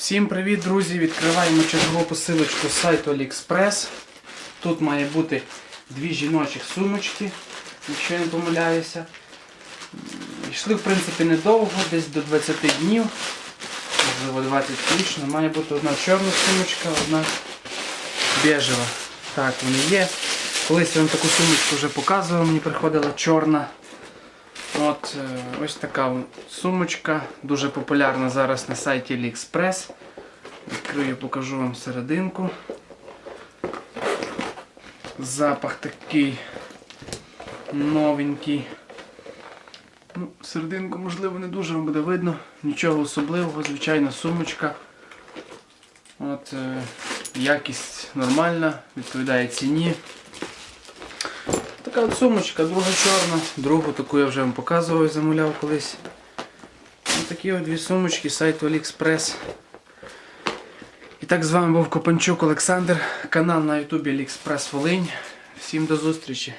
Всім привіт, друзі! Відкриваємо чергову посилочку з сайту AliExpress. Тут має бути дві жіночих сумочки, якщо я не помиляюся. Йшли, в принципі, недовго, десь до 20 днів, можливо 20 точно. Має бути одна чорна сумочка, одна бежева. Так, вони є. Колись я вам таку сумочку вже показував, мені приходила чорна. От е, ось така сумочка, дуже популярна зараз на сайті AliExpress. Відкрию, покажу вам серединку. Запах такий новенький. Ну, серединку, можливо, не дуже вам буде видно. Нічого особливого, звичайна сумочка. От, е, якість нормальна, відповідає ціні. Така от сумочка, друга чорна, другу таку я вже вам показував, замовляв колись. Ось такі от дві сумочки сайту AliExpress. І так з вами був Копанчук Олександр, канал на ютубі AliExpress Волинь. Всім до зустрічі!